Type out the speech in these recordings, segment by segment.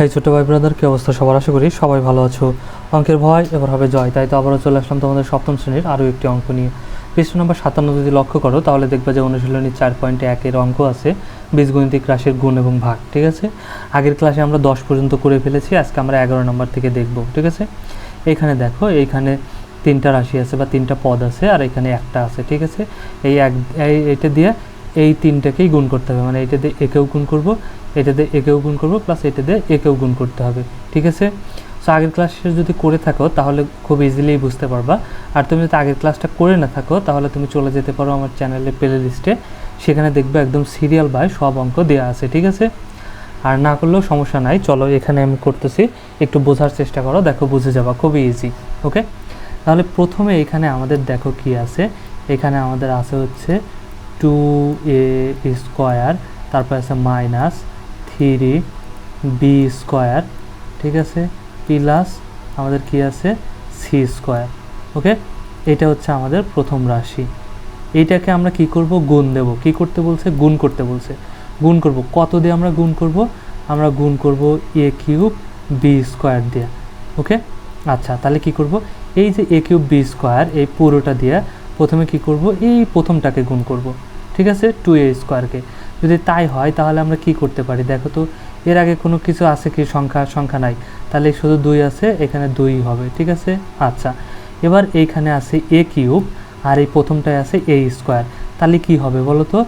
হ্যাঁ ছোটো ভাই ব্রাদার কী অবস্থা? সবার আশা করি সবাই ভালো আছো। অঙ্কের ভয়, এবার হবে জয়। তাই তো আবারও চলে আসলাম তোমাদের সপ্তম শ্রেণির আরও একটি অঙ্ক নিয়ে। পৃষ্ঠ নম্বর সাতান্ন যদি লক্ষ্য করো, তাহলে দেখবে যে অনুশীলনী চার পয়েন্টে একের অঙ্ক আছে, বীজগণিতিক রাশির গুণ এবং ভাগ, ঠিক আছে? আগের ক্লাসে আমরা দশ পর্যন্ত করে ফেলেছি, আজকে আমরা এগারো নম্বর থেকে দেখব, ঠিক আছে? এখানে দেখো, এইখানে তিনটা রাশি আছে বা তিনটা পদ আছে, আর এখানে একটা আছে, ঠিক আছে? এই এক, এই, এটা দিয়ে এই তিনটাকেই গুণ করতে হবে। মানে এটা দিয়ে একেও গুণ করব এটা দিয়ে একেও গুণ করব প্লাস এটা দিয়ে একেও গুণ করতে হবে। ঠিক আছে? সো আগের ক্লাসে যদি করে থাকো, তাহলে খুব ইজিলি বুঝতে পারবা। আর তুমি যদি আগের ক্লাসটা করে না থাকো, তাহলে তুমি চলে যেতে পারো আমার চ্যানেলের প্লে লিস্টে সেখানে দেখবে একদম সিরিয়াল বাই সব অঙ্ক দেওয়া আছে, ঠিক আছে? আর না করলেও সমস্যা নাই, চলো এখানে আমি করতেছি। একটু বোঝার চেষ্টা করো, দেখো বুঝে যাবা খুবই ইজি ওকে তাহলে প্রথমে এখানে আমাদের দেখো কি আছে? এখানে আমাদের আছে হচ্ছে টু এ স্কোয়ার তারপর আছে মাইনাস থ্রি বি স্কোয়ার ঠিক আছে? প্লাস আমাদের কি আছে? সি স্কোয়ার ওকে এটা হচ্ছে আমাদের প্রথম রাশি। এইটাকে আমরা কি করব? গুণ দেব। কি করতে বলছে? গুণ করতে বলছে। গুণ করব। কত দিয়ে আমরা গুণ করব? আমরা গুণ করব এ কিউব বি স্কোয়ার দিয়ে ওকে আচ্ছা তাহলে কি করব? এই যে এ কিউব বি স্কোয়ার এই পুরোটা দিয়ে প্রথমে কি করব? এই প্রথমটাকে গুণ করব, ঠিক আছে? টু এ স্কোয়ারকে যদি তাই হয়, তাহলে আমরা কি করতে পারি? দেখো তো, এর আগে কোনো কিছু আছে কি? সংখ্যা সংখ্যা নাই। তাহলে শুধু দুই আছে, এখানে দুই হবে, ঠিক আছে? আচ্ছা এবার এইখানে আছে এ কিউব, আর এই প্রথমটায় আছে এ স্কোয়ার তাহলে কি হবে বলো তো?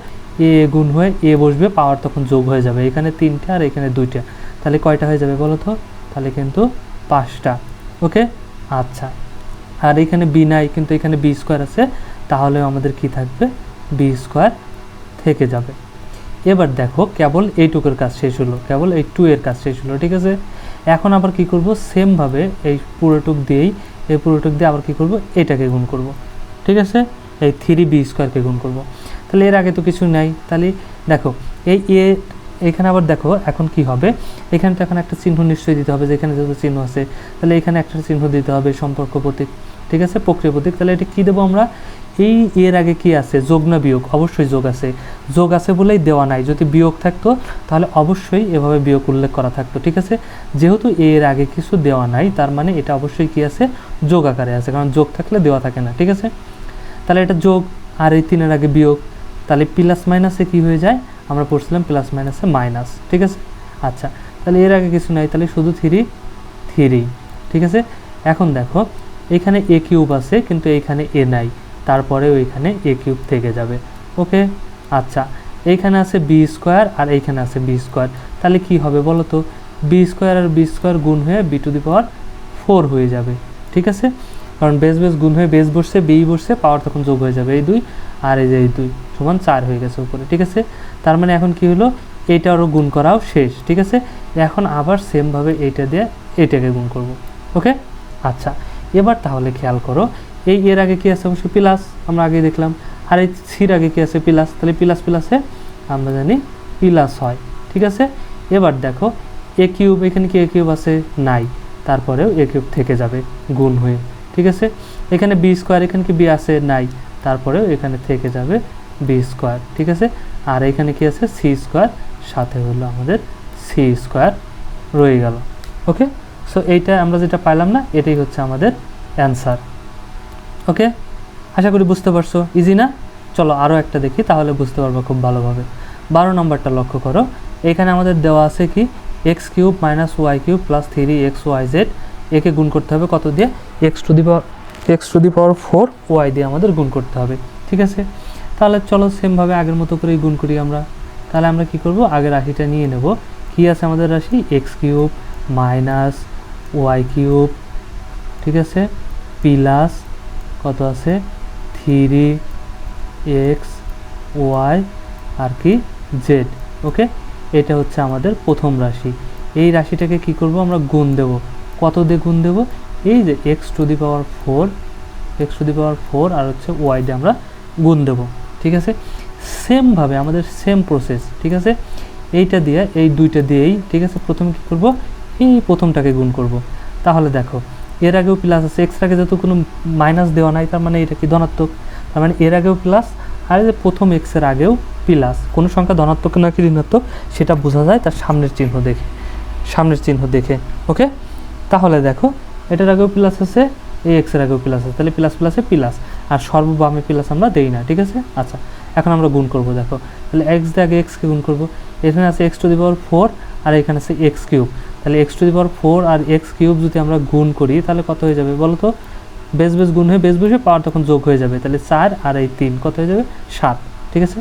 এ গুণ হয়ে এ বসবে পাওয়ার তখন যোগ হয়ে যাবে। এখানে তিনটা আর এখানে দুইটা। তাহলে কয়টা হয়ে যাবে বলো তো? তাহলে কিন্তু পাঁচটা ওকে আচ্ছা আর এখানে বি নাই, কিন্তু এখানে বি স্কোয়ার আছে তাহলে আমাদের কি থাকবে? বি স্কোয়ার থেকে যাবে। এবার দেখো, কেবল এইটুকুর কাজ শেষ হলো, কেবল এই টু এর কাজ শেষ হলো, ঠিক আছে? এখন আবার কি করব? সেমভাবে এই পুরোটুক দিয়েই, এই পুরোটুক দিয়ে আবার কি করব? এটাকে গুণ করব, ঠিক আছে? এই থ্রি বি স্কোয়ারকে গুণ করব। তাহলে এর আগে তো কিছু নাই। তাহলে দেখো, এই এ এখানে আবার দেখো, এখন কি হবে? এখানে তো এখন একটা চিহ্ন নিশ্চয়ই দিতে হবে, যেখানে যেহেতু চিহ্ন আছে, তাহলে এখানে একটা চিহ্ন দিতে হবে সম্পর্ক প্রতীক। ঠিক আছে? প্রক্রিয়া প্রতীক তাহলে এটা কী দেবো আমরা? এই এর আগে কি আছে? যোগ না বিয়োগ? অবশ্যই যোগ আছে। যোগ আছে বলেই দেওয়া নাই। যদি বিয়োগ থাকতো, তাহলে অবশ্যই এভাবে বিয়োগ উল্লেখ করা থাকতো, ঠিক আছে? যেহেতু এর আগে কিছু দেওয়া নাই, তার মানে এটা অবশ্যই কি আছে? যোগ আকারে আছে, কারণ যোগ থাকলে দেওয়া থাকে না, ঠিক আছে? তাহলে এটা যোগ আর এই তিনের আগে বিয়োগ, তাহলে প্লাস মাইনাসে কি হয়ে যায়? আমরা পড়ছিলাম প্লাস মাইনাসে মাইনাস, ঠিক আছে? আচ্ছা তাহলে এর আগে কিছু নাই, তাহলে শুধু থ্রি থ্রি, ঠিক আছে? এখন দেখো এখানে এ কিউব আছে, কিন্তু এইখানে এ নাই। তারপরেও এখানে এ কিউব থেকে যাবে। ওকে? আচ্ছা এইখানে আছে বি স্কোয়ার আর এইখানে আছে বি স্কোয়ার তাহলে কি হবে বলো তো? বি স্কোয়ার আর বি স্কোয়ার গুণ হয়ে B to the power four হয়ে যাবে। ঠিক আছে? কারণ বেস বেস গুণ হয়ে বেস বসছে বি বসছে পাওয়ার তখন যোগ হয়ে যাবে এই দুই আর এই যে এই দুই সমান চার হয়ে গেছে উপরে। ঠিক আছে? তার মানে এখন কি হলো? এইটারও গুণ করাও শেষ। ঠিক আছে? এখন আবার সেমভাবে এইটা দিয়ে এইটাকে গুণ করব। ওকে? আচ্ছা এবার তাহলে খেয়াল করো, এই এর আগে কি আছে অবশ্যই প্লাস আমরা আগে দেখলাম। আর এই সির আগে কি আছে প্লাস তাহলে প্লাস প্লাসে আমরা জানি প্লাস হয়, ঠিক আছে? এবার দেখো এ কিউব এখানে কি এ কিউব আছে? নাই। তারপরেও এ কিউব থেকে যাবে, গুণ হয়ে, ঠিক আছে? এখানে বি স্কোয়ার এখানে কি বি আছে? নাই। তারপরেও এখানে থেকে যাবে বি স্কোয়ার ঠিক আছে? আর এখানে কি আছে? সি স্কোয়ার সাথে হলো আমাদের সি স্কোয়ার রয়ে গেল ওকে সো এইটা আমরা যেটা পাইলাম না, এটাই হচ্ছে আমাদের অ্যান্সার ওকে আশা করি বুঝতে পারছ। ইজি না? চলো আরও একটা দেখি, তাহলে বুঝতে পারব খুব ভালোভাবে। বারো নম্বরটা লক্ষ্য করো। এখানে আমাদের দেওয়া আছে কি? X cube minus Y cube plus three X Y Z একে গুণ করতে হবে কত দিয়ে? X to the power X to the power four Y দিয়ে আমাদের গুণ করতে হবে। ঠিক আছে? তাহলে চলো সেমভাবে আগের মতো করেই গুণ করি আমরা। তাহলে আমরা কি করব? আগের রাশিটা নিয়ে নেব। কি আছে আমাদের রাশি? X cube minus Y cube ঠিক আছে? প্লাস কত আছে? থ্রি এক্স ওয়াই আর কি? জেড ওকে এটা হচ্ছে আমাদের প্রথম রাশি। এই রাশিটাকে কি করব? আমরা গুণ দেব। কত দিয়ে গুণ দেব? এই যে X to the power four X to the power four আর হচ্ছে ওয়াই দিয়ে আমরা গুণ দেব। ঠিক আছে? সেমভাবে আমাদের সেম প্রসেস ঠিক আছে? এইটা দিয়ে, এই দুইটা দিয়েই, ঠিক আছে? প্রথমে কী করব? এই প্রথমটাকে গুণ করব। তাহলে দেখো, এর আগেও প্লাস আছে এক্স আগে যেহেতু কোনো মাইনাস দেওয়া নাই, তার মানে এটা কি ধনাত্মক? তার মানে এর আগেও প্লাস আর যে প্রথম এক্সের আগেও প্লাস কোনো সংখ্যা ধনাত্মক নাকি ঋণাত্মক, সেটা বোঝা যায় তার সামনের চিহ্ন দেখে, সামনের চিহ্ন দেখে ওকে তাহলে দেখো, এটার আগেও প্লাস আছে, এই এক্সের আগেও প্লাস আছে, তাহলে প্লাস প্লাসে প্লাস আর সর্ববামে প্লাস আমরা দেই না, ঠিক আছে? আচ্ছা এখন আমরা গুণ করব, দেখো, তাহলে এক্স দিয়ে আগে এক্সকে গুণ করব, এখানে আছে X to the power four আর এখানে আছে এক্স কিউব তাহলে X to the power four R X cube যদি আমরা গুণ করি, তাহলে কত হয়ে যাবে বলো তো বেশ বেস গুণ হয়ে বেস বসে পাওয়ার তখন যোগ হয়ে যাবে। তাহলে চার আর এই তিন, কত হয়ে যাবে? সাত, ঠিক আছে?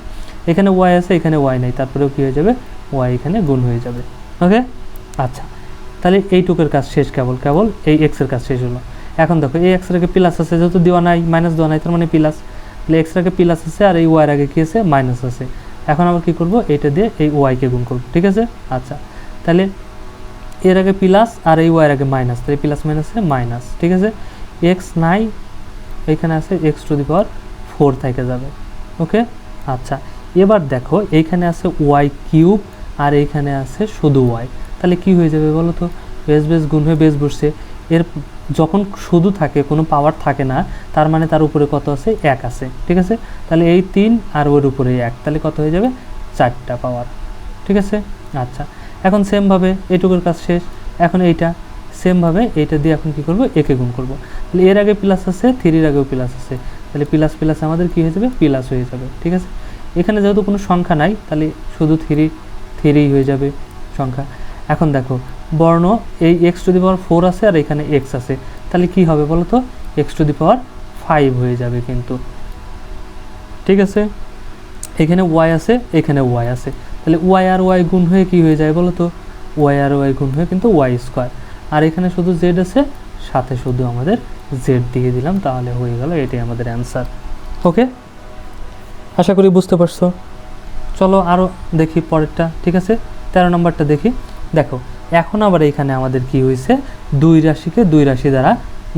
এখানে ওয়াই আছে, এখানে ওয়াই নাই, তারপরেও কী হয়ে যাবে? ওয়াই এখানে গুণ হয়ে যাবে ওকে আচ্ছা তাহলে এইটুকের কাজ শেষ কেবল কেবল এই এক্সের কাজ শেষ হলো। এখন দেখো, এই এক্সের আগে প্লাস আছে, যেহেতু দেওয়া নাই মাইনাস দেওয়া নাই, তার মানে প্লাস তাহলে এক্সের আগে প্লাস আছে আর এই ওয়াইয়ের আগে কী আছে? মাইনাস আছে। এখন আবার কী করব? এইটা দিয়ে এই ওয়াইকে গুণ করব, ঠিক আছে? আচ্ছা তাহলে এর আগে প্লাস আর এই ওয়াইয়ের আগে মাইনাস, তাহলে প্লাস মাইনাসে মাইনাস, ঠিক আছে? এক্স নাই এইখানে আছে X to the power four থেকে যাবে, ওকে? আচ্ছা এবার দেখো এইখানে আছে ওয়াই কিউব আর এইখানে আছে শুধু ওয়াই, তাহলে কি হয়ে যাবে বলো তো? বেস বেস গুণ হয়ে বেস বসছে এর যখন শুধু থাকে, কোনো পাওয়ার থাকে না, তার মানে তার উপরে কত আছে? এক আছে, ঠিক আছে? তাহলে এই তিন আর ওর উপরে এক, তাহলে কত হয়ে যাবে? চারটা পাওয়ার ঠিক আছে? আচ্ছা এখন সেমভাবে এটুকুর কাজ শেষ। এখন এইটা সেমভাবে এইটা দিয়ে এখন কি করব? একে গুণ করব। তাহলে এর আগে প্লাস আছে, থ্রির আগেও প্লাস আছে। তাহলে প্লাস প্লাস আমাদের কি হয়ে যাবে? প্লাস হয়ে যাবে, ঠিক আছে? এখানে যেহেতু কোনো সংখ্যা নাই, তাহলে শুধু থ্রি থ্রি হয়ে যাবে সংখ্যা। এখন দেখো, বর্ণ, এই X to the power four আছে আর এখানে এক্স আছে। তাহলে কি হবে বলো তো X to the power five হয়ে যাবে কিন্তু। ঠিক আছে? এখানে ওয়াই আছে, এখানে ওয়াই আছে। তাহলে ওয়াই আর ওয়াই গুণ হয়ে কি হয়ে যায় বলো তো ওয়াই আর ওয়াই গুণ হয়ে কিন্তু ওয়াই স্কোয়ার আর এখানে শুধু জেড আছে, সাথে শুধু আমাদের জেড দিয়ে দিলাম, তাহলে হয়ে গেল এটাই আমাদের অ্যান্সার ওকে আশা করি বুঝতে পারছ। চলো আরও দেখি পরেরটা, ঠিক আছে? তেরো নম্বরটা দেখি। দেখো, এখন আবার এখানে আমাদের কি হয়েছে? দুই রাশিকে দুই রাশি দ্বারা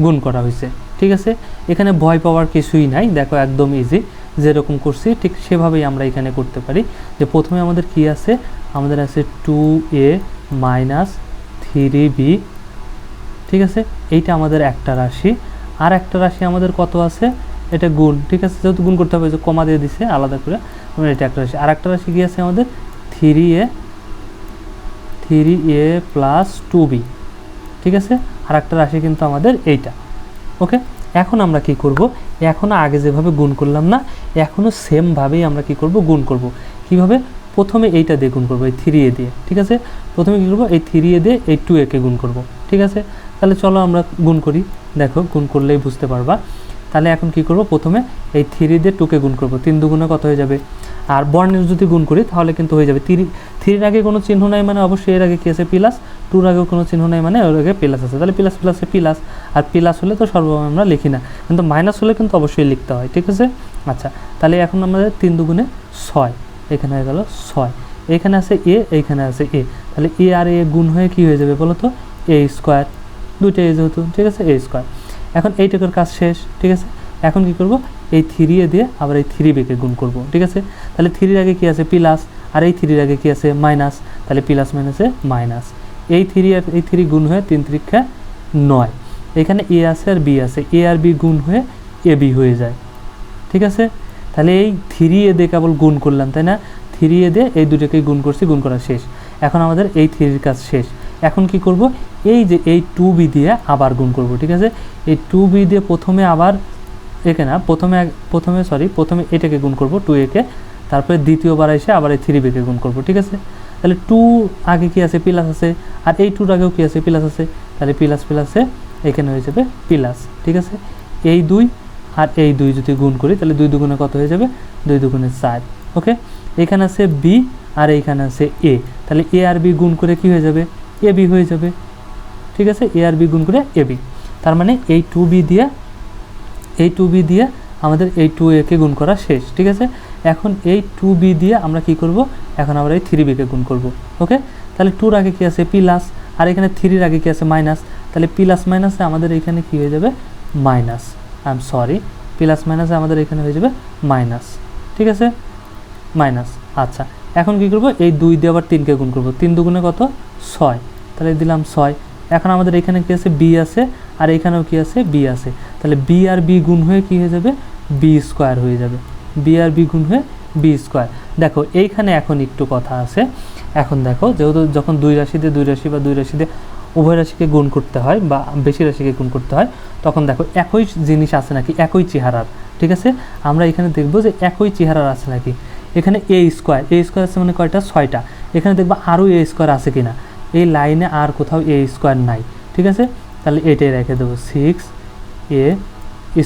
গুণ করা হয়েছে, ঠিক আছে? এখানে ভয় পাওয়ার কিছুই নাই, দেখো একদম ইজি যেরকম করছি, ঠিক সেভাবেই আমরা এখানে করতে পারি। যে প্রথমে আমাদের কি আছে? আমাদের আছে two A minus three B ঠিক আছে? এইটা আমাদের একটা রাশি। আর একটা রাশি আমাদের কত আছে? এটা গুণ, ঠিক আছে? যেহেতু গুণ করতে হবে যে কমা দিয়ে দিছে, আলাদা করে আমরা এটা একটা রাশি। আর একটা রাশি কি আছে আমাদের? Three A three A plus two B ঠিক আছে? আর একটা রাশি কিন্তু আমাদের এইটা ওকে এখন আমরা কি করব? এখনও আগে যেভাবে গুণ করলাম না এখনও সেমভাবেই আমরা কি করব? গুণ করব। কীভাবে? প্রথমে এইটা দিয়ে গুণ করব, এই থ্রি এ দিয়ে, ঠিক আছে? প্রথমে কী করব? এই থ্রি এ দিয়ে এই টু একে গুণ করব, ঠিক আছে? তাহলে চলো আমরা গুণ করি। দেখো, গুণ করলেই বুঝতে পারবা। তাহলে এখন কি করব? প্রথমে এই থ্রি দিয়ে টুকে গুণ করব। তিন দুগুণে কত হয়ে যাবে? আর বর্ণের যদি গুণ করি, তাহলে কিন্তু হয়ে যাবে থ্রি থ্রির আগে কোনো চিহ্ন নাই মানে অবশ্যই এর আগে কী আছে? প্লাস টুর আগেও কোনো চিহ্ন নেই মানে ওর আগে প্লাস আছে। তাহলে প্লাস প্লাসে প্লাস আর প্লাস হলে তো সর্বময় আমরা লিখি না। কিন্তু মাইনাস হলে কিন্তু অবশ্যই লিখতে হয়, ঠিক আছে? আচ্ছা তাহলে এখন আমাদের তিন দুগুণে ছয়, এখানে হয়ে গেল ছয়। এখানে আছে এ এইখানে আছে এ তাহলে এ আর এ গুণ হয়ে কি হয়ে যাবে বলো তো এ স্কোয়ার দুইটা এ যেহেতু, ঠিক আছে? এ স্কোয়ার এখন এইটুকুর কাজ শেষ, ঠিক আছে? এখন কি করব? এই থ্রি এ দিয়ে আবার এই থ্রি বেকে গুণ করব, ঠিক আছে? তাহলে থ্রির আগে কি আছে? প্লাস আর এই থ্রির আগে কি আছে? মাইনাস তাহলে প্লাস মাইনাসে মাইনাস এই থ্রি আর এই থ্রি গুণ হয়ে তিন ত্রিক্ষা নয়। এখানে এ আছে আর বি আছে। এ আর বি গুণ হয়ে এ বি হয়ে যায়। ঠিক আছে? তাহলে এই থ্রি এ দিয়ে কেবল গুণ করলাম, তাই না? থ্রি এ দিয়ে এই দুটোকে গুণ করছি, গুণ করা শেষ। এখন আমাদের এই থ্রির কাজ শেষ। এখন কি করব? এই যে এই টু বি দিয়ে আবার গুণ করব, ঠিক আছে? এই টু বি দিয়ে প্রথমে আবার একে না, প্রথমে প্রথমে সরি প্রথমে এটাকে গুণ করব টু একে তারপরে দ্বিতীয়বার এসে আবার এই থ্রি বিকে গুণ করব, ঠিক আছে? তাহলে টু আগে কি আছে? প্লাস আছে। আর এই টুর আগেও কি আছে? প্লাস আছে। তাহলে প্লাস প্লাসে এখানে হয়ে যাবে প্লাস ঠিক আছে? এই দুই আর এই দুই যদি গুণ করি, তাহলে দুই দুগুণে কত হয়ে যাবে? দুই দুগুণে চার ওকে এখানে আছে বি আর এইখানে আছে এ তাহলে এ আর বি গুণ করে কি হয়ে যাবে? এ বি হয়ে যাবে। ঠিক আছে? এ আর বি গুণ করে এ বি তার মানে এই টু বি দিয়ে, এই টু বি দিয়ে আমাদের এই টু একে গুণ করা শেষ, ঠিক আছে? এখন এই টু বি দিয়ে আমরা কি করব? এখন আমরা এই থ্রি বিকে গুণ করব ওকে তাহলে টুর আগে কি আছে? প্লাস আর এখানে থ্রির আগে কি আছে? মাইনাস তাহলে প্লাস মাইনাসে আমাদের এখানে কি হয়ে যাবে? Minus I am sorry plus মাইনাসে আমাদের এখানে হয়ে যাবে মাইনাস ঠিক আছে? মাইনাস আচ্ছা এখন কি করব? এই দুই দিয়ে আবার তিনকে গুণ করব, তিন দুগুণে কত? ছয়, তাহলে দিলাম ছয়, এখন আমাদের এখানে কি আছে? বি আছে, আর এখানেও কি আছে? বি আছে, তাহলে বি আর বি গুণ হয়ে কি হয়ে যাবে? বি স্কোয়ার হয়ে যাবে বি আর বি গুণ হয়ে বি স্কোয়ার দেখো, এইখানে এখন একটু কথা আছে। এখন দেখো, যেহেতু যখন দুই রাশি দিয়ে দুই রাশি বা দুই রাশি দিয়ে উভয় রাশিকে গুণ করতে হয় বা বেশি রাশিকে গুণ করতে হয়, তখন দেখো একই জিনিস আছে নাকি? একই চেহারার, ঠিক আছে? আমরা এখানে দেখব যে একই চেহারার আছে নাকি? এখানে এ স্কোয়ার এ স্কোয়ার আছে মানে কয়টা? ছয়টা। এখানে দেখব আরও এ স্কোয়ার আছে কিনা? এই লাইনে আর কোথাও এ স্কোয়ার নাই, ঠিক আছে? তাহলে এটাই রেখে দেবো। সিক্স এ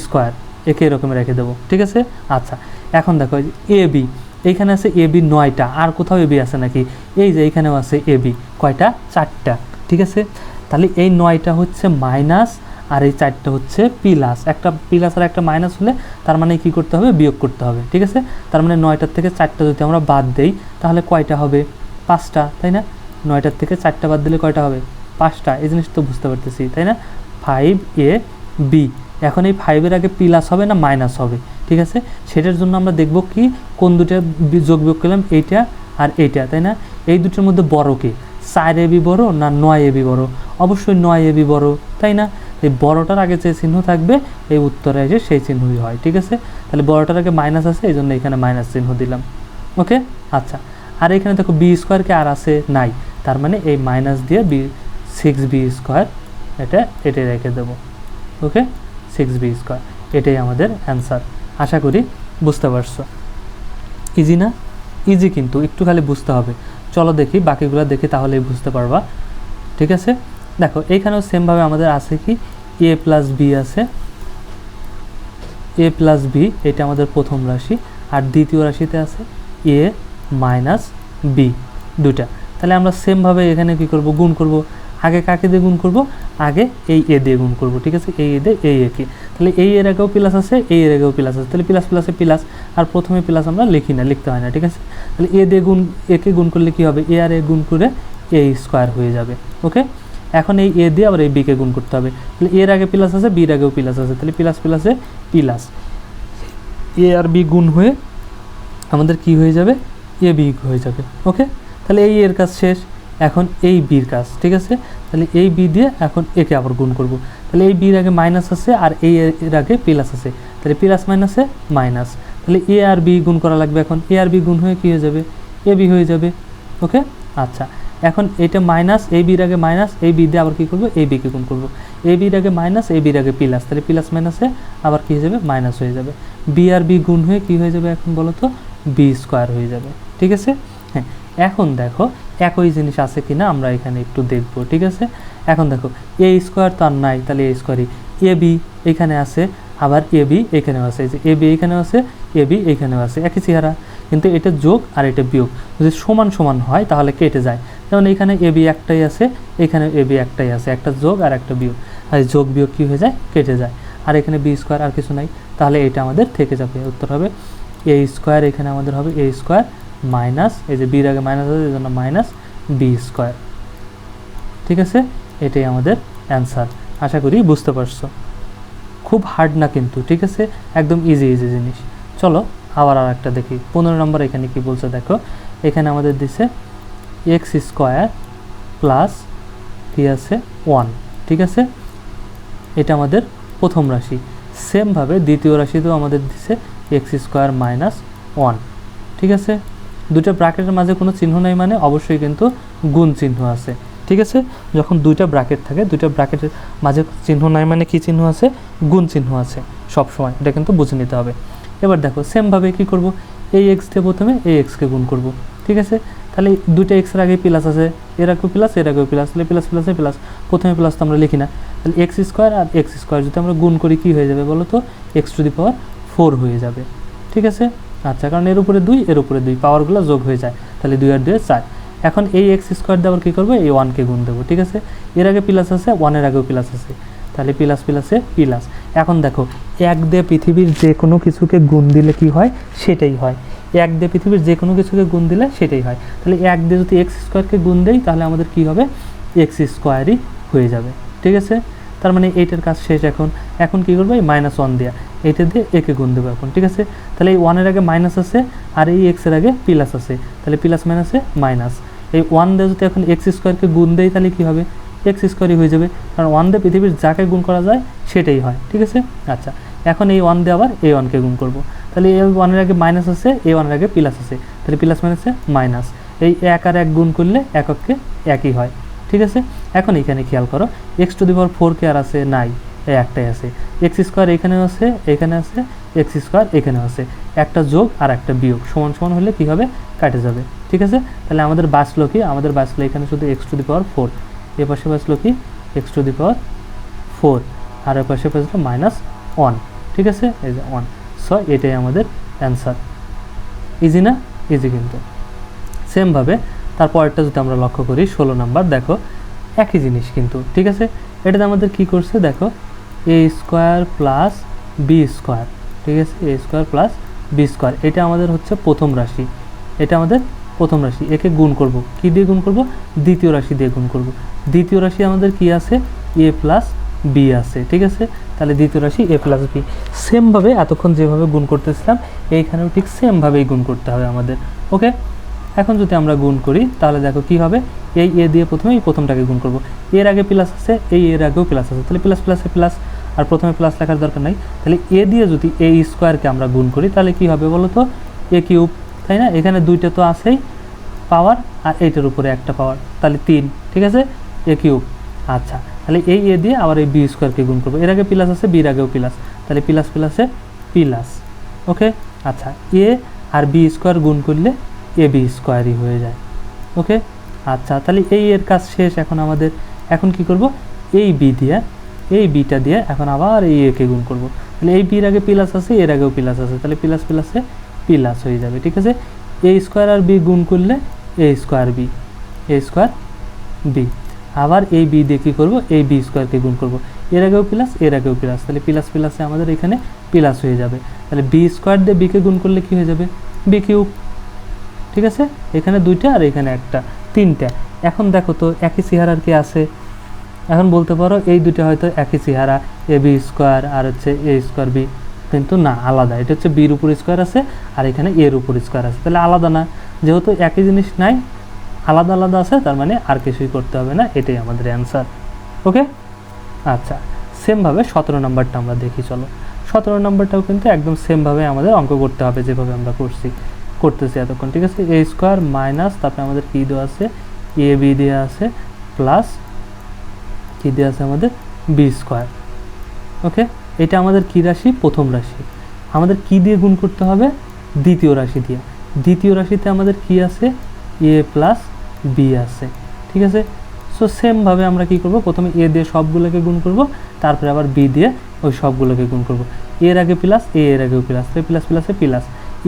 স্কোয়ার একে এরকম রেখে দেবো, ঠিক আছে? আচ্ছা এখন দেখো এ বি, এইখানে আছে এ বি নয়টা, আর কোথাও এ বি আছে নাকি? এই যে এইখানেও আছে এ বি, কয়টা? চারটা, ঠিক আছে? তাহলে এই নয়টা হচ্ছে মাইনাস, আর এই চারটা হচ্ছে প্লাস। একটা প্লাস আর একটা মাইনাস হলে তার মানে কি করতে হবে? বিয়োগ করতে হবে, ঠিক আছে? তার মানে নয়টার থেকে চারটা যদি আমরা বাদ দেই, তাহলে কয়টা হবে? পাঁচটা, তাই না? নয়টার থেকে চারটা বাদ দিলে কয়টা হবে? পাঁচটা, এই জিনিস তো বুঝতে পারতেছি, তাই না? ফাইভ এ বি এখন এই ফাইভের আগে প্লাস হবে না মাইনাস হবে? ঠিক আছে? সেটার জন্য আমরা দেখব কি, কোন দুটা যোগ বিয়োগ করলাম, এইটা আর এইটা, তাই না? এই দুটোর মধ্যে বড় কি? চার এবি বড় না নয় এবি বড়? অবশ্যই নয় এবি বড়, তাই না? এই বড়টার আগে যে চিহ্ন থাকবে, এই উত্তরে এসে সেই চিহ্নই হয়, ঠিক আছে? তাহলে বড়টার আগে মাইনাস আছে এই জন্য এখানে মাইনাস চিহ্ন দিলাম ওকে আচ্ছা আর এখানে দেখো বি স্কোয়ারকে আর আছে নাই, তার মানে এই মাইনাস দিয়ে বি সিক্স বি স্কোয়ার এটা এটাই রেখে দেবো ওকে সিক্স বি স্কোয়ার এটাই আমাদের অ্যান্সার আশা করি বুঝতে পারছ। ইজি না? ইজি কিন্তু, একটু খালি বুঝতে হবে। চলো দেখি, বাকিগুলো দেখি তাহলেই বুঝতে পারবা। ঠিক আছে? দেখো এইখানেও সেমভাবে আমাদের আছে কি? এ প্লাস বি আছে। এ প্লাস বি এটা আমাদের প্রথম রাশি। আর দ্বিতীয় রাশিতে আছে এ মাইনাস বি দুটা তাহলে আমরা সেমভাবে এখানে কি করব? গুণ করব। আগে কাকে দিয়ে গুণ করব? আগে এই এ দিয়ে গুণ করব, ঠিক আছে? এই এ দিয়ে এই একে। তাহলে এই এর আগেও প্লাস আছে, এই এর আগেও প্লাস আছে। তাহলে প্লাস প্লাসে প্লাস আর প্রথমে প্লাস আমরা লিখি না, লিখতে হয় না, ঠিক আছে? তাহলে এ দিয়ে গুণ একে গুণ করলে কি হবে? এ আর এ গুণ করে এ স্কোয়ার হয়ে যাবে ওকে এখন এই এ দিয়ে আবার এই বিকে গুণ করতে হবে। তাহলে এর আগে প্লাস আছে বির আগেও প্লাস আছে। তাহলে প্লাস প্লাসে প্লাস এ আর বি গুণ হয়ে আমাদের কি হয়ে যাবে? এ বি হয়ে যাবে ওকে তাহলে এই এর কাজ শেষ। এখন এই বির কাজ, ঠিক আছে? তাহলে এই বি দিয়ে এখন একে আবার গুণ করব। তাহলে এই বির আগে মাইনাস আছে আর এই এর আগে প্লাস আছে। তাহলে প্লাস মাইনাসে মাইনাস তাহলে এ আর বি গুণ করা লাগবে এখন। এ আর বি গুণ হয়ে কী হয়ে যাবে? এ বি হয়ে যাবে। ওকে আচ্ছা। এখন এটা মাইনাস এই বির আগে মাইনাস এই বি দিয়ে আবার কী করব? এই বিকে গুণ করব। এই বির আগে মাইনাস এই বির আগে প্লাস তাহলে প্লাস মাইনাসে আবার কী হয়ে যাবে? মাইনাস হয়ে যাবে। বি আর বি গুণ হয়ে কী হয়ে যাবে এখন বলো তো বি স্কোয়ার হয়ে যাবে। ঠিক আছে? হ্যাঁ। এখন দেখো একই জিনিস আছে কি না আমরা এখানে একটু দেখব, ঠিক আছে? এখন দেখো এ স্কোয়ার তো আর নাই, তাহলে এ স্কোয়ারই এ বি এখানে আছে, আবার এ বি এখানেও আছে যে এ বি এখানেও আছে এ বি এখানেও আছে, একই চেহারা। কিন্তু এটা যোগ আর এটা বিয়োগ, যদি সমান সমান হয় তাহলে কেটে যায়। যেমন এখানে এ বি একটাই আছে এখানে এ বি একটাই আছে, একটা যোগ আর একটা বিয়োগ। আর যোগ, বিয়োগ কী হয়ে যায়? কেটে যায়। আর এখানে বি স্কোয়ার আর কিছু নাই, তাহলে এটা আমাদের থেকে যাবে, উত্তর হবে এ স্কোয়ার এখানে আমাদের হবে এ স্কোয়ার মাইনাস, এই যে বির আগে মাইনাস আছে, এই জন্য মাইনাস বি স্কোয়ার। ঠিক আছে? এটাই আমাদের অ্যান্সার। আশা করি বুঝতে পারছ। খুব হার্ড না কিন্তু, ঠিক আছে? একদম ইজি ইজি জিনিস। চলো, আবার আর একটা দেখি। পনেরো নম্বর এখানে কি বলছে দেখো? এখানে আমাদের দিছে এক্স স্কোয়ার প্লাস কি আছে ওয়ান ঠিক আছে? এটা আমাদের প্রথম রাশি। সেমভাবে দ্বিতীয় রাশিতেও আমাদের দিছে এক্স স্কোয়ার মাইনাস ওয়ান ঠিক আছে? দুটো ব্র্যাকেটের মাঝে কোনো চিহ্ন নেই মানে অবশ্যই কিন্তু গুণ চিহ্ন আছে। ঠিক আছে? যখন দুইটা ব্র্যাকেট থাকে, দুইটা ব্র্যাকেটের মাঝে চিহ্ন নাই মানে কি চিহ্ন আছে? গুণ চিহ্ন আছে সব সময় এটা কিন্তু বুঝে নিতে হবে। এবার দেখো সেমভাবে কি করব? এই এক্স দিয়ে প্রথমে এই এক্সকে গুণ করব। ঠিক আছে? তাহলে দুইটা এক্সের আগে প্লাস আছে, এর আগেও প্লাস এর আগেও প্লাস তাহলে প্লাস প্লাসে প্লাস প্রথমে প্লাস তো আমরা লিখি না। তাহলে এক্স স্কোয়ার আর এক্স স্কোয়ার যদি আমরা গুণ করি, কী হয়ে যাবে বলো তো X to the power four হয়ে যাবে। ঠিক আছে? আচ্ছা কারণ এর উপরে দুই, এর উপরে দুই পাওয়ারগুলো যোগ হয়ে যায়। তাহলে দুই আর দুই চার। এখন এই এক্স স্কোয়ার দিয়ে আবার কী করব? এই ওয়ানকে গুণ দেবো, ঠিক আছে? এর আগে প্লাস আছে ওয়ানের আগেও প্লাস আছে। তাহলে প্লাস প্লাসে প্লাস এখন দেখো, এক দিয়ে পৃথিবীর যে কোনো কিছুকে গুণ দিলে কি হয়? সেটাই হয়। এক দিয়ে পৃথিবীর যে কোনো কিছুকে গুণ দিলে সেটাই হয়। তাহলে এক দিয়ে যদি এক্স স্কোয়ারকে গুণ দেই, তাহলে আমাদের কি হবে? এক্স স্কোয়ারই হয়ে যাবে, ঠিক আছে? তার মানে এইটার কাজ শেষ এখন। এখন কি করব? এই মাইনাস ওয়ান দেওয়া এইটা দিয়ে একে গুণ দেবো এখন, ঠিক আছে? তাহলে এই ওয়ানের আগে মাইনাস আছে, আর এই এক্সের আগে প্লাস আছে। তাহলে প্লাস মাইনাসে মাইনাস এই ওয়ান দিয়ে যদি এখন এক্স স্কোয়ারকে গুণ দেয় তাহলে কী হবে? এক্স স্কোয়ারই হয়ে যাবে। কারণ ওয়ান দিয়ে পৃথিবীর যাকে গুণ করা যায়, সেটাই হয়, ঠিক আছে? আচ্ছা এখন এই ওয়ান দিয়ে আবার এই ওয়ানকে গুণ করব। তাহলে এই ওয়ানের আগে মাইনাস আছে এই ওয়ানের আগে প্লাস আছে। তাহলে প্লাস মাইনাসে মাইনাস এই এক আর এক গুণ করলে এককে একই হয়। ঠিক আছে? এখন এখানে খেয়াল করো X to the power four কে আর আছে নাই, এই একটাই আছে। এক্স স্কোয়ার এখানেও আছে, এখানে আছে এক্স স্কোয়ার এখানেও আছে। একটা যোগ আর একটা বিয়োগ, সমান সমান হলে কী হবে? কাটে যাবে, ঠিক আছে? তাহলে আমাদের বাঁচলো কি? আমাদের বাঁচলো এখানে শুধু X to the power four এ পাশে বাঁচলো কি? X to the power four আর এ পাশে বাঁচলো মাইনাস ওয়ান ঠিক আছে? এই যে ওয়ান সো এটাই আমাদের অ্যান্সার ইজি না? ইজি কিন্তু। সেমভাবে তারপরেরটা যদি আমরা লক্ষ্য করি, ষোলো নাম্বার, দেখো, একই জিনিস কিন্তু, ঠিক আছে? এটাতে আমাদের কি করছে, দেখো A square plus B square ঠিক আছে? A square plus B square এটা আমাদের হচ্ছে প্রথম রাশি, এটা আমাদের প্রথম রাশি, একে গুণ করব, কি দিয়ে গুণ করব? দ্বিতীয় রাশি দিয়ে গুণ করব, দ্বিতীয় রাশি আমাদের কি আছে? এ প্লাস বি আছে, ঠিক আছে? তাহলে দ্বিতীয় রাশি এ প্লাস বি সেমভাবে এতক্ষণ যেভাবে গুণ করতেছিলাম, এইখানেও ঠিক সেমভাবেই গুণ করতে হবে আমাদের ওকে এখন যদি আমরা গুণ করি, তাহলে দেখো কি হবে? এই এ দিয়ে প্রথমে এই প্রথমটাকে গুণ করব। এর আগে প্লাস আছে, এই এর আগেও প্লাস আছে। তাহলে প্লাস প্লাসে প্লাস আর প্রথমে প্লাস লেখার দরকার নাই। তাহলে এ দিয়ে যদি এ স্কোয়ারকে আমরা গুণ করি, তাহলে কি হবে বলো তো? এ কিউব তাই না? এখানে দুইটা তো আছেই পাওয়ার আর এইটার উপরে একটা পাওয়ার তাহলে তিন, ঠিক আছে? এ কিউব আচ্ছা। তাহলে এই এ দিয়ে আবার এই বি স্কোয়ারকে গুণ করব। এর আগে প্লাস আছে বির আগেও প্লাস তাহলে প্লাস প্লাসে প্লাস ওকে আচ্ছা এ আর বি স্কোয়ার গুণ করলে এ বি স্কোয়ারই হয়ে যায়। ওকে আচ্ছা তাহলে এই এর কাজ শেষ। এখন আমাদের, এখন কি করব? এই বি দিয়ে, এই বিটা দিয়ে এখন আবার এই একে গুণ করব। তাহলে এই বির আগে প্লাস আছে, এর আগেও প্লাস আছে। তাহলে প্লাস প্লাসে প্লাস হয়ে যাবে, ঠিক আছে? এ স্কোয়ার আর বি গুণ করলে A square B A square B আবার এই বি দিয়ে কী করব? এই বি স্কোয়ারকে গুণ করব। এর আগেও প্লাস এর আগেও প্লাস তাহলে প্লাস প্লাসে আমাদের এখানে প্লাস হয়ে যাবে। তাহলে বি স্কোয়ার দিয়ে বিকে গুণ করলে কী হয়ে যাবে? বি কিউব ঠিক আছে? এখানে দুইটা আর এখানে একটা, তিনটা। এখন দেখো তো একই চেহারার কি আছে? এখন বলতে পারো এই দুইটা হয়তো একই চেহারা, এ, বি স্কোয়ার আর হচ্ছে এ স্কোয়ার বি। কিন্তু না, আলাদা। এটা হচ্ছে বির উপর স্কোয়ার আছে আর এখানে এর উপর স্কোয়ার আছে। তাহলে আলাদা না। যেহেতু একই জিনিস নাই, আলাদা আলাদা আছে, তার মানে আর কিছুই করতে হবে না। এটাই আমাদের অ্যান্সার ওকে আচ্ছা সেমভাবে সতেরো নম্বরটা আমরা দেখি, চলো। সতেরো নাম্বারটাও কিন্তু একদম সেমভাবে আমাদের অঙ্ক করতে হবে যেভাবে আমরা করছি। করতেছি এতক্ষণ, ঠিক আছে? এ স্কোয়ার মাইনাস তারপরে আমাদের কী দেওয়া আছে? এ বি দেওয়া আছে প্লাস কী দেওয়া আছে আমাদের? বি স্কোয়ার ওকে এটা আমাদের কী রাশি? প্রথম রাশি। আমাদের কি দিয়ে গুণ করতে হবে? দ্বিতীয় রাশি দিয়ে। দ্বিতীয় রাশিতে আমাদের কি আছে? এ প্লাস বি আছে, ঠিক আছে? সো সেমভাবে আমরা কি করব? প্রথমে এ দিয়ে সবগুলোকে গুণ করব, তারপরে আবার বি দিয়ে ওই সবগুলোকে গুণ করব। এর আগে প্লাস এ এর আগেও প্লাস প্লাস প্লাসে প্লাস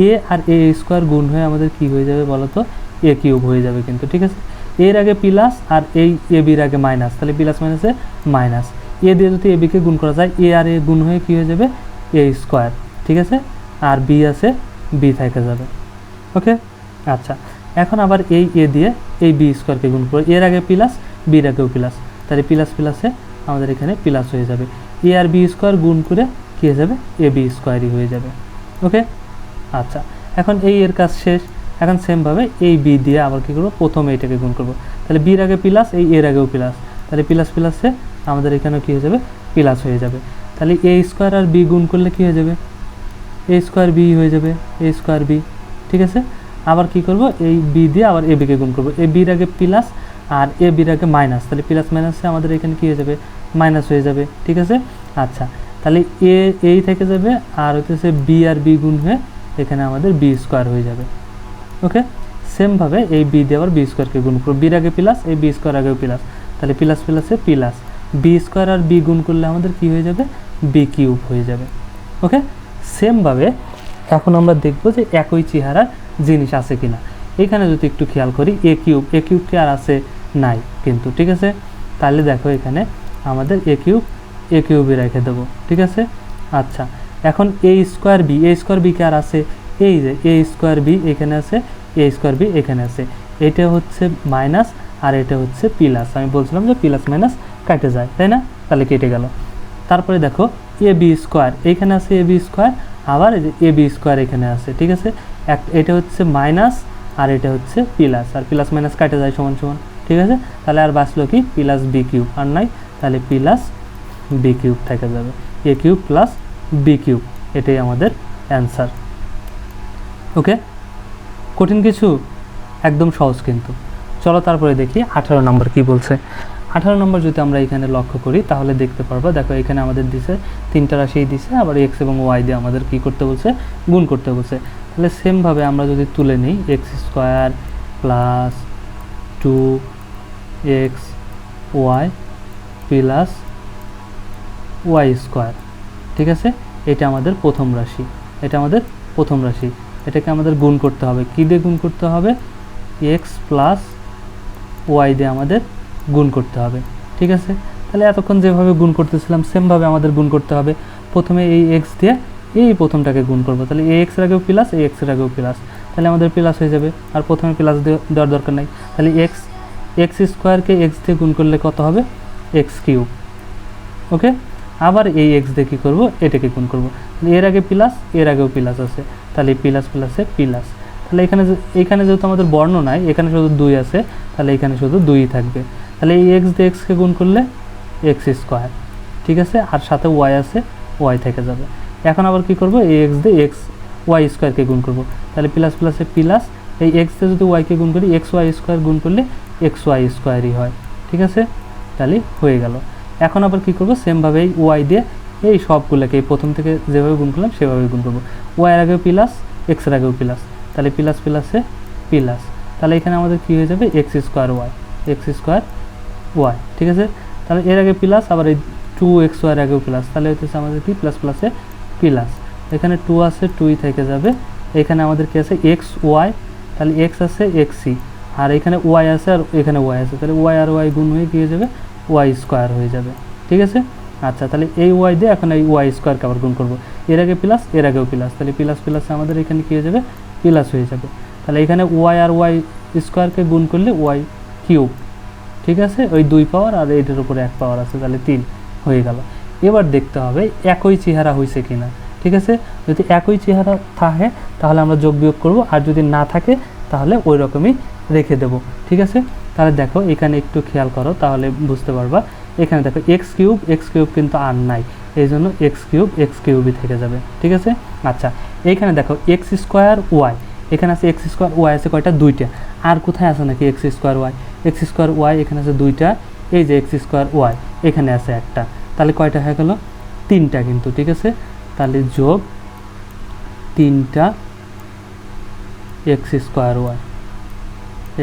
এ আর এ স্কোয়ার গুণ হয়ে আমাদের কি হয়ে যাবে বলো তো এ কিউব হয়ে যাবে কিন্তু, ঠিক আছে? এর আগে প্লাস আর এই এ বির আগে মাইনাস, তাহলে প্লাস মাইনাসে মাইনাস। এ দিয়ে যদি এ বিকে গুণ করা যায়, এ আর এ গুণ হয়ে কী হয়ে যাবে? এ স্কোয়ার, ঠিক আছে? আর বি আছে, বি থেকে যাবে, ওকে? আচ্ছা এখন আবার এই এ দিয়ে এই বি স্কোয়ারকে গুণ করে এর আগে প্লাস, বির আগেও প্লাস। তাহলে প্লাস প্লাসে আমাদের এখানে প্লাস হয়ে যাবে। এ আর বি স্কোয়ার গুণ করে কী হয়ে যাবে? এ বি স্কোয়ারই হয়ে যাবে, ওকে? আচ্ছা এখন এই এর কাজ শেষ। এখন সেমভাবে এই বি দিয়ে আবার কী করব? প্রথমে এটাকে গুণ করব। তাহলে বির আগে প্লাস এই এর আগেও প্লাস তাহলে প্লাস প্লাসে আমাদের এখানেও কী হয়ে যাবে? প্লাস হয়ে যাবে। তাহলে এ স্কোয়ার আর বি গুণ করলে কী হয়ে যাবে? এ স্কোয়ার বি হয়ে যাবে। এ স্কোয়ার বি ঠিক আছে? আবার কি করব? এই বি দিয়ে আবার এ বিকে গুণ করব। এ বির আগে প্লাস আর এ বির আগে মাইনাস তাহলে প্লাস মাইনাসে আমাদের এখানে কী হয়ে যাবে? মাইনাস হয়ে যাবে। ঠিক আছে? আচ্ছা তাহলে এ এই থেকে যাবে আর হচ্ছে বি আর বি গুণ হয়ে এখানে আমাদের বি স্কোয়ার হয়ে যাবে। ওকে সেমভাবে এই বি দিয়ে আবার বি স্কোয়ারকে গুণ করব। বির আগে প্লাস এই বি স্কোয়ার আগেও প্লাস তাহলে প্লাস প্লাসে প্লাস বি স্কোয়ার আর বি গুণ করলে আমাদের কি হয়ে যাবে? বি কিউব হয়ে যাবে। ওকে সেমভাবে এখন আমরা দেখব যে একই চেহারার জিনিস আছে কিনা। এখানে যদি একটু খেয়াল করি এ কিউব এ কিউব কি আর আছে নাই কিন্তু, ঠিক আছে? তাহলে দেখো এখানে আমাদের এ কিউব এ কিউবই রেখে দেবো, ঠিক আছে? আচ্ছা এখন A square B A square B কি আর আছে? এই যে এ স্কোয়ার বি এখানে আছে এ স্কোয়ার বি এখানে আছে। এটা হচ্ছে মাইনাস আর এটা হচ্ছে প্লাস আমি বলছিলাম যে প্লাস মাইনাস কাটে যায়, তাই না? তাহলে কেটে গেল। তারপরে দেখো এ বি স্কোয়ার এইখানে আছে এ বি স্কোয়ার আবার এ বি স্কোয়ার এখানে আছে, ঠিক আছে? এক, এটা হচ্ছে মাইনাস আর এটা হচ্ছে প্লাস আর প্লাস মাইনাস কাটে যায় সমান সমান, ঠিক আছে? তাহলে আর বাঁচলো কি? প্লাস বি কিউব আর নাই? তাহলে প্লাস বি কিউব থেকে যাবে। A cube plus B cube এটাই আমাদের অ্যান্সার ওকে কঠিন কিছু? একদম সহজ কিন্তু। চলো তারপরে দেখি আঠারো নম্বর কি বলছে। আঠারো নম্বর যদি আমরা এখানে লক্ষ্য করি, তাহলে দেখতে পারব, দেখো এখানে আমাদের দিছে, তিনটা রাশি দিছে, আবার এক্স এবং ওয়াই দিয়ে আমাদের কি করতে বলছে? গুণ করতে বলছে। তাহলে সেমভাবে আমরা যদি তুলে নিই X square plus two X Y plus Y square ঠিক আছে? এটা আমাদের প্রথম রাশি। এটা আমাদের প্রথম রাশি। এটাকে আমাদের গুণ করতে হবে। কী দিয়ে গুণ করতে হবে? এক্স প্লাস ওয়াই দিয়ে আমাদের গুণ করতে হবে। ঠিক আছে? তাহলে এতক্ষণ যেভাবে গুণ করতেছিলাম সেমভাবে আমাদের গুণ করতে হবে। প্রথমে এই এক্স দিয়ে এই প্রথমটাকে গুণ করব। তাহলে এ এক্সের আগেও প্লাস এ এক্সের আগেও প্লাস তাহলে আমাদের প্লাস হয়ে যাবে। আর প্রথমে প্লাস দেওয়ার দরকার নাই। তাহলে এক্স এক্স স্কোয়ারকে এক্স দিয়ে গুণ করলে কত হবে? এক্স কিউব ওকে আবার এই এক্স দিয়ে কী করব? এটাকে গুণ করব। এর আগে প্লাস এর আগেও প্লাস আছে। তাহলে প্লাস প্লাসে প্লাস তাহলে এখানে এখানে যেহেতু আমাদের বর্ণ নাই, এখানে শুধু দুই আছে, তাহলে এখানে শুধু দুই থাকবে। তাহলে এই এক্স দিয়ে এক্সকে গুণ করলে এক্স স্কোয়ার ঠিক আছে? আর সাথে ওয়াই আছে ওয়াই থেকে যাবে। এখন আবার কি করব? এই এক্স দিয়ে এক্স ওয়াই স্কোয়ারকে গুণ করব। তাহলে প্লাস প্লাসে প্লাস এই এক্স দিয়ে যদি ওয়াইকে গুণ করি এক্স ওয়াই স্কোয়ার গুণ করলে এক্স ওয়াই স্কোয়ারই হয়, ঠিক আছে? তাহলে হয়ে গেল। এখন আবার কি করব? সেমভাবে এই ওয়াই দিয়ে এই সবগুলোকে প্রথম থেকে যেভাবে গুণ করলাম সেভাবে গুণ করব। ওয়াইয়ের আগেও প্লাস এক্সের আগেও প্লাস তাহলে প্লাস প্লাসে প্লাস তাহলে এখানে আমাদের কি হয়ে যাবে? X square Y X square Y ঠিক আছে? তাহলে এর আগে প্লাস আবার এই টু এক্স ওয়ার আগেও প্লাস তাহলে হচ্ছে আমাদের কি? প্লাস প্লাসে প্লাস এখানে টু আছে টুই থেকে যাবে। এখানে আমাদের কি আছে? এক্স ওয়াই তাহলে এক্স আছে এক্সি আর এখানে ওয়াই আছে আর এখানে ওয়াই আছে। তাহলে ওয়াই আর ওয়াই গুণ হয়ে গিয়ে যাবে? ওয়াই স্কোয়ার হয়ে যাবে, ঠিক আছে? আচ্ছা তাহলে এই ওয়াই দিয়ে এখন এই ওয়াই স্কোয়ারকে আবার গুণ করব। এর আগে প্লাস এর আগেও প্লাস তাহলে প্লাস প্লাস আমাদের এখানে কী হয়ে যাবে? প্লাস হয়ে যাবে। তাহলে এখানে ওয়াই আর ওয়াই স্কোয়ারকে গুণ করলে ওয়াই কিউব, ঠিক আছে? ওই দুই পাওয়ার আর এটার উপরে এক পাওয়ার আছে, তাহলে তিন হয়ে গেল। এবার দেখতে হবে একই চেহারা হয়েছে কিনা, ঠিক আছে? যদি একই চেহারা থাকে, তাহলে আমরা যোগ বিয়োগ করব, আর যদি না থাকে, তাহলে ওই রকমই রেখে দেব, ঠিক আছে? তাহলে দেখো, এখানে একটু খেয়াল করো, তাহলে বুঝতে পারবা। এখানে দেখো এক্স কিউব এক্স কিউব কিন্তু আর নাই। এই জন্য এক্স কিউব এক্স কিউবই থেকে যাবে, ঠিক আছে? আচ্ছা এইখানে দেখো এক্স স্কোয়ার ওয়াই এখানে আছে এক্স স্কোয়ার ওয়াই আছে কয়টা? দুইটা। আর কোথায় আছে নাকি X square Y X square Y এখানে আছে দুইটা। এই যে এক্স স্কোয়ার ওয়াই এখানে আছে একটা। তাহলে কয়টা হয়ে গেল? তিনটা কিন্তু, ঠিক আছে? তাহলে যোগ তিনটা x square y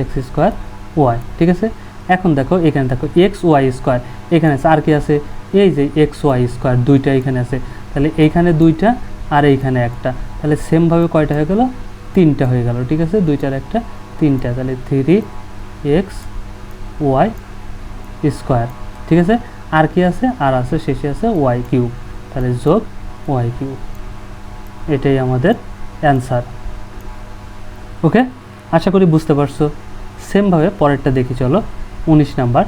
x square y ঠিক আছে? এখন দেখো, এখানে দেখো এক্স ওয়াই স্কোয়ার এখানে আছে আর কি আছে? এই যে এক্স ওয়াই স্কোয়ার দুইটা এখানে আছে। তাহলে এইখানে দুইটা আর এইখানে একটা। তাহলে সেমভাবে কয়টা হয়ে গেল? তিনটা হয়ে গেল, ঠিক আছে? দুইটার একটা, তিনটা। তাহলে থ্রি এক্স ওয়াই স্কোয়ার ঠিক আছে? আর কি আছে? আর আছে, শেষে আছে ওয়াই কিউব তাহলে যোগ ওয়াই কিউব এটাই আমাদের অ্যান্সার ওকে আশা করি বুঝতে পারছ। সেমভাবে পরেরটা দেখি, চলো। উনিশ নাম্বার।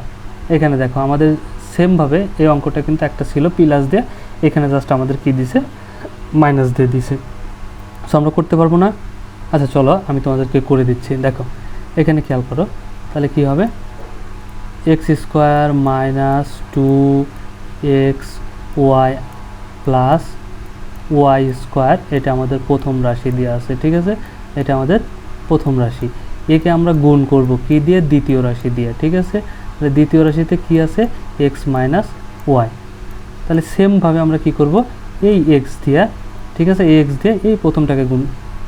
এখানে দেখো, আমাদের সেমভাবে এই অঙ্কটা কিন্তু একটা ছিল প্লাস দিয়ে। এখানে জাস্ট আমাদের কি দিছে? মাইনাস দিয়ে দিছে। সো আমরা করতে পারব না? আচ্ছা চলো, আমি তোমাদেরকে করে দিচ্ছি। দেখো, এখানে খেয়াল করো। তাহলে কি হবে? X square minus two x y plus y square এটা আমাদের প্রথম রাশি দিয়ে আছে, ঠিক আছে? এটা আমাদের প্রথম রাশি। একে আমরা গুণ করব কি দিয়ে? দ্বিতীয় রাশি দিয়ে, ঠিক আছে? তাহলে দ্বিতীয় রাশিতে কি আছে? এক্স মাইনাস ওয়াই তাহলে সেমভাবে আমরা কি করব? এই এক্স দিয়ে, ঠিক আছে? এক্স দিয়ে এই প্রথমটাকে গুণ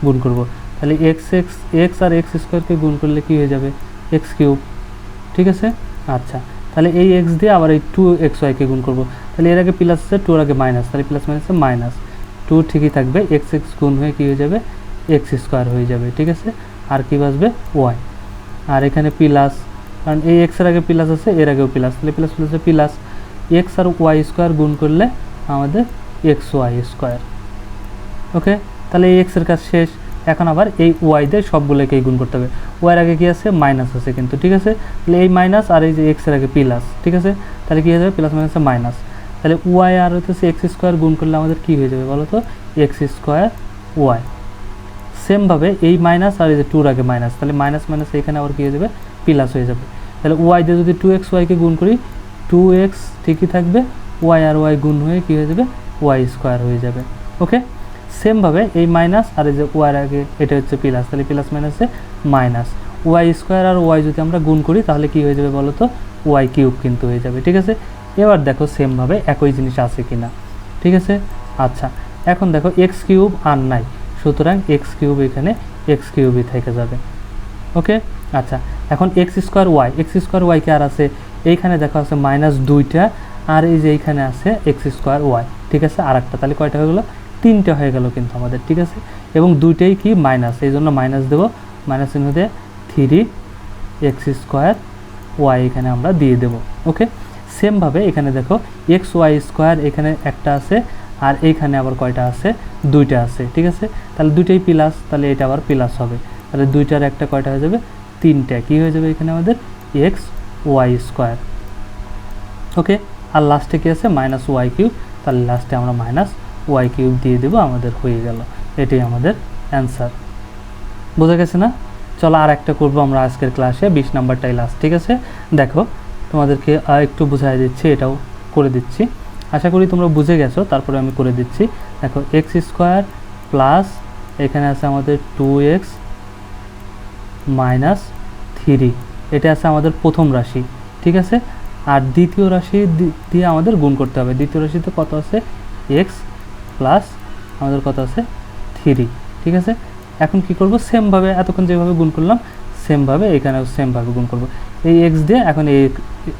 গুণ করব। তাহলে এক্স এক্স এক্স আর এক্স স্কোয়ারকে গুণ করলে কি হয়ে যাবে? এক্স কিউব ঠিক আছে? আচ্ছা তাহলে এই এক্স দিয়ে আবার এই টু এক্স ওয়াইকে গুণ করব। তাহলে এর আগে প্লাস আছে টুর আগে মাইনাস তাহলে প্লাস মাইনাসে মাইনাস টু ঠিকই থাকবে এক্স এক্স গুণ হয়ে কী হয়ে যাবে? এক্স স্কোয়ার হয়ে যাবে, ঠিক আছে? আর কি বাসবে ওয়াই আর এখানে প্লাস কারণ এই এক্সের আগে প্লাস আছে, এর আগেও প্লাস তাহলে প্লাস প্লাসে প্লাস এক্স আর ওয়াই স্কোয়ার গুণ করলে আমাদের এক্স ওয়াই স্কোয়ার ওকে তাহলে এই এক্সের কাজ শেষ। এখন আবার এই ওয়াই দিয়ে সবগুলোকেই গুণ করতে হবে। ওয়াইয়ের আগে কী আছে? মাইনাস আছে কিন্তু, ঠিক আছে? তাহলে এই মাইনাস আর এই যে এক্সের আগে প্লাস ঠিক আছে? তাহলে কী হয়ে যাবে? প্লাস মাইনাসে মাইনাস তাহলে ওয়াই আর হচ্ছে এক্স স্কোয়ার গুণ করলে আমাদের কী হয়ে যাবে বলো তো এক্স স্কোয়ার ওয়াই সেমভাবে এই মাইনাস আর এই যে টুর আগে মাইনাস তাহলে মাইনাস মাইনাস এখানে আবার কী হয়ে যাবে? প্লাস হয়ে যাবে। তাহলে ওয়াই দিয়ে যদি টু এক্স ওয়াইকে গুণ করি টু এক্স ঠিকই থাকবে ওয়াই আর ওয়াই গুণ হয়ে কী হয়ে যাবে? ওয়াই স্কোয়ার হয়ে যাবে। ওকে সেমভাবে এই মাইনাস আর এই যে ওয়ার আগে এটা হচ্ছে প্লাস তাহলে প্লাস মাইনাসে মাইনাস ওয়াই স্কোয়ার আর ওয়াই যদি আমরা গুণ করি, তাহলে কি হয়ে যাবে বলো তো ওয়াই কিউব কিন্তু হয়ে যাবে, ঠিক আছে? এবার দেখো সেমভাবে একই জিনিস আছে কি না ঠিক আছে? আচ্ছা এখন দেখো এক্স কিউব আর নাই। সুতরাং এক্স কিউব এখানে এক্স কিউবই থেকে যাবে। ওকে? আচ্ছা এখন x square y x square y কে আর আছে? এইখানে দেখো আছে মাইনাস দুইটা আর এই যে এইখানে আছে এক্স স্কোয়ার ওয়াই ঠিক আছে? আর একটা তাহলে কয়টা হয়ে গেলো? তিনটা হয়ে গেল কিন্তু আমাদের, ঠিক আছে? এবং দুইটাই কি মাইনাস এই জন্য মাইনাস দেবো। মাইনাস চিহ্ন দিয়ে থ্রি এক্স স্কোয়ার ওয়াই এখানে আমরা দিয়ে দেবো। ওকে? সেমভাবে এখানে দেখো এক্স ওয়াই স্কোয়ার এখানে একটা আছে আর এইখানে আবার কয়টা আছে? দুইটা আছে, ঠিক আছে? তাহলে দুইটাই প্লাস তাহলে এটা আবার প্লাস হবে। তাহলে দুইটার একটা কয়টা হয়ে যাবে? তিনটা। কি হয়ে যাবে এখানে আমাদের? এক্স ওয়াই স্কোয়ার ওকে আর লাস্টে কী আছে? মাইনাস ওয়াই কিউব তাহলে লাস্টে আমরা মাইনাস ওয়াই কিউব দিয়ে দেবো, আমাদের হয়ে গেল। এটাই আমাদের অ্যান্সার বোঝা গেছে না? চলো আর একটা করব আমরা আজকের ক্লাসে বিশ নাম্বারটাই লাস্ট ঠিক আছে? দেখো, তোমাদেরকে একটু বোঝাই দিচ্ছি, এটাও করে দিচ্ছি। আশা করি তোমরা বুঝে গেছো, তারপরে আমি করে দিচ্ছি। দেখো এক্স স্কোয়ার প্লাস এখানে আছে আমাদের টু এক্স মাইনাস থ্রি এটা আছে আমাদের প্রথম রাশি, ঠিক আছে? আর দ্বিতীয় রাশি দিয়ে আমাদের গুণ করতে হবে। দ্বিতীয় রাশিতে কত আছে? এক্স প্লাস আমাদের কত আছে? থ্রি ঠিক আছে? এখন কি করব? সেমভাবে এতক্ষণ যেভাবে গুণ করলাম সেমভাবে এখানেও সেমভাবে গুণ করব। এই এক্স দিয়ে এখন এই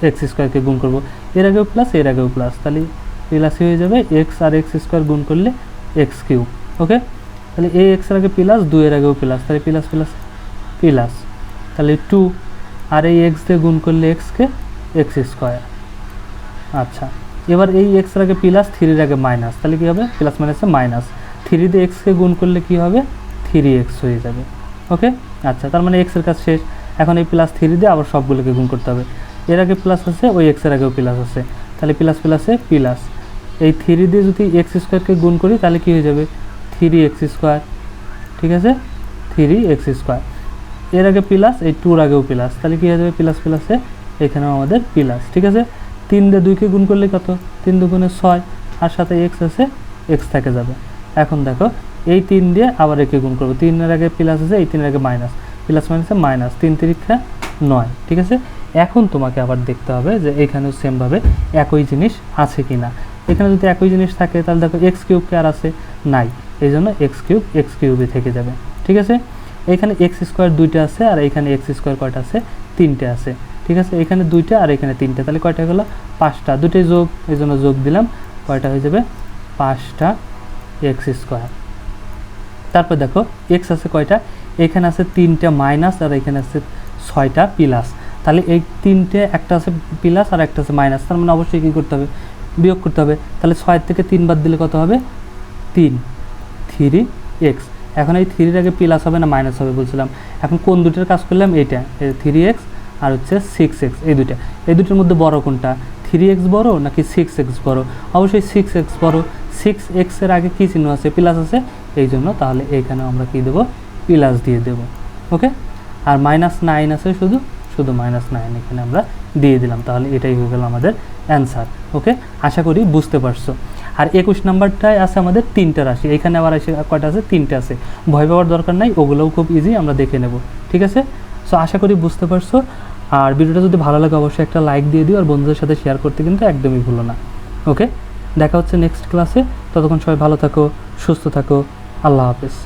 এক্স স্কোয়ারকে গুণ করব। এর আগেও প্লাস এর আগেও প্লাস তাহলে প্লাসই হয়ে যাবে এক্স আর এক্স স্কোয়ার গুণ করলে এক্স কিউব ওকে তাহলে এই এক্সের আগে প্লাস দুইয়ের আগেও প্লাস তাহলে প্লাস প্লাস প্লাস তাহলে টু আর এই এক্স দিয়ে গুণ করলে এক্সকে এক্স স্কোয়ার আচ্ছা এবার এই এক্সের আগে প্লাস থ্রির আগে মাইনাস তাহলে কী হবে? প্লাস মাইনাসে মাইনাস থ্রি দিয়ে এক্সকে গুণ করলে কী হবে? থ্রি এক্স হয়ে যাবে ওকে আচ্ছা তার মানে এক্সের কাজ শেষ। এখন এই প্লাস থ্রি দিয়ে আবার সবগুলোকে গুণ করতে হবে। এর আগে প্লাস আছে, ওই এক্সের আগেও প্লাস আছে। তাহলে প্লাস প্লাসে প্লাস এই থ্রি দিয়ে যদি এক্স স্কোয়ারকে গুণ করি, তাহলে কী হয়ে যাবে? থ্রি এক্স স্কোয়ার ঠিক আছে? থ্রি এক্স স্কোয়ার এর আগে প্লাস এই টুর আগেও প্লাস তাহলে কী হয়ে যাবে? প্লাস প্লাসে এখানেও আমাদের প্লাস ঠিক আছে? তিন দিয়ে দুইকে গুণ করলে কত? তিন দুগুণে ছয়। আর সাথে এক্স আছে এক্স থেকে যাবে। এখন দেখো, এই তিন দিয়ে আবার একে গুণ করব। তিনের আগে প্লাস আছে, এই তিনের আগে মাইনাস প্লাস মাইনাসে মাইনাস তিন তিরিক্ষা নয়, ঠিক আছে? এখন তোমাকে আবার দেখতে হবে যে এখানেও সেমভাবে একই জিনিস আছে কি না এখানে যদি একই জিনিস থাকে, তাহলে দেখো এক্স কিউবকে আর আছে নাই। এই জন্য এক্স কিউব এক্স কিউবে থেকে যাবে, ঠিক আছে? এখানে এক্স স্কোয়ার দুইটা আছে আর এখানে এক্স স্কোয়ার কয়টা আছে? তিনটে আছে, ঠিক আছে? এখানে দুইটা আর এখানে তিনটা, তাহলে কয়টা হলো? পাঁচটা। দুটোই যোগ, এই জন্য যোগ দিলাম, কয়টা হয়ে যাবে? পাঁচটা এক্স স্কোয়ার তারপর দেখো এক্স আছে কয়টা? এখানে আছে তিনটা মাইনাস আর এখানে আছে ছয়টা প্লাস। তাহলে এই তিনটে, একটা আছে প্লাস আর একটা আছে মাইনাস। তার মানে অবশ্যই কী করতে হবে? বিয়োগ করতে হবে। তাহলে ছয়ের থেকে তিন বাদ দিলে কত হবে? তিন। Three x. এখন এই থ্রির আগে প্লাস হবে না মাইনাস হবে বলছিলাম। এখন কোন দুটোর কাজ করলাম? এইটা। থ্রি এক্স আর হচ্ছে সিক্স এক্স, এই দুইটা। এই দুটোর মধ্যে বড় কোনটা? থ্রি এক্স বড় নাকি সিক্স এক্স বড়? অবশ্যই সিক্স এক্স বড়। সিক্স এক্সের আগে কী চিহ্ন আছে? প্লাস আছে। এই জন্য তাহলে এইখানে আমরা কী দেবো? প্লাস দিয়ে দেবো, ওকে? আর মাইনাস নাইন আছে শুধু শুধু মাইনাস নাইন এখানে আমরা দিয়ে দিলাম, তাহলে এটাই হয়ে গেল আমাদের অ্যান্সার, ওকে? আশা করি বুঝতে পারছ। আর একুশ নাম্বারটায় আছে আমাদের তিনটা রাশি, এখানে আবার এসে কয়টা আছে? তিনটে আছে। ভয় পাওয়ার দরকার নাই, ওগুলোও খুব ইজি আমরা দেখে নেব, ঠিক আছে? সো আশা করি বুঝতে পারছ। আর ভিডিওটা যদি ভালো লাগে, অবশ্যই একটা লাইক দিয়ে দিও, আর বন্ধুদের সাথে শেয়ার করতে কিন্তু একদমই ভুলো না, ওকে? দেখা হচ্ছে নেক্সট ক্লাসে ততক্ষণ সবাই ভালো থাকো, সুস্থ থাকো, আল্লাহ হাফেজ।